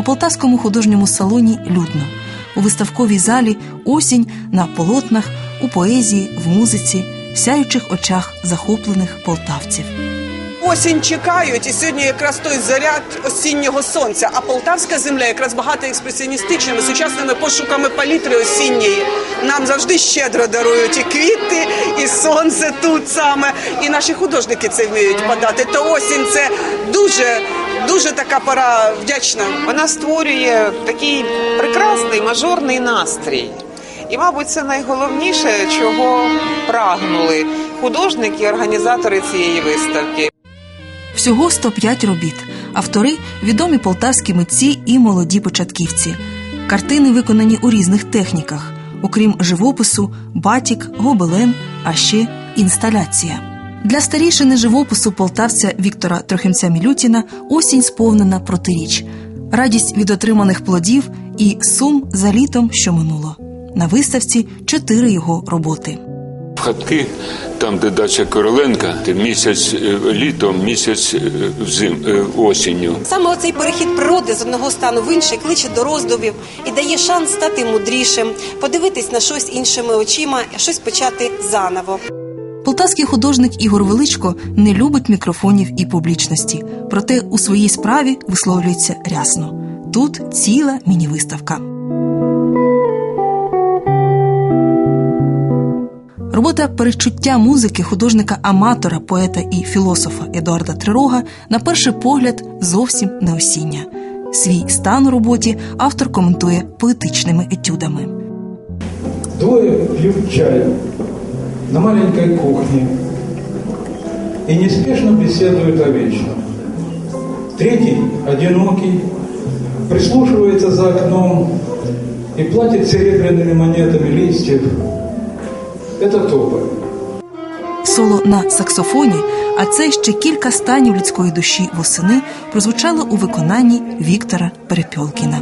У полтавському художньому салоні людно. У виставковій залі осінь на полотнах, у поезії, в музиці, в сяючих очах захоплених полтавців. Осінь чекають, і сьогодні якраз той заряд осіннього сонця. А полтавська земля якраз багата експресіоністичними сучасними пошуками палітри осінньої. Нам завжди щедро дарують і квіти, і сонце тут саме. І наші художники це вміють подати. То осінь це дуже, дуже така пора вдячна. Вона створює такий прекрасний мажорний настрій. І, мабуть, це найголовніше, чого прагнули художники і організатори цієї виставки. Всього 105 робіт. Автори відомі полтавські митці і молоді початківці. Картини виконані у різних техніках, окрім живопису, батік, гобелен, а ще інсталяція. Для старішини живопису полтавця Віктора Трохимця Мілютіна осінь сповнена протиріч, радість від отриманих плодів і сум за літом, що минуло. На виставці чотири його роботи. Хатки, там, де дача Короленка, місяць е, літом, місяць е, взим, е, осінню. Саме оцей перехід природи з одного стану в інший кличе до роздумів і дає шанс стати мудрішим, подивитись на щось іншими очима, щось почати заново. Полтавський художник Ігор Величко не любить мікрофонів і публічності, проте у своїй справі висловлюється рясно. Тут ціла міні-виставка. Робота перечуття музики художника-аматора, поета і філософа Едуарда Трирога на перший погляд зовсім не осіння. Свій стан у роботі автор коментує поетичними етюдами. Двое пьют чай на маленькой кухне и неспешно беседуют о вечном. Третий, одинокий, прислушивается за окном и платит серебряными монетами листьев. Это тополь. Соло на саксофоні, а це ще кілька станів людської душі восени прозвучало у виконанні Віктора Перепьолкіна.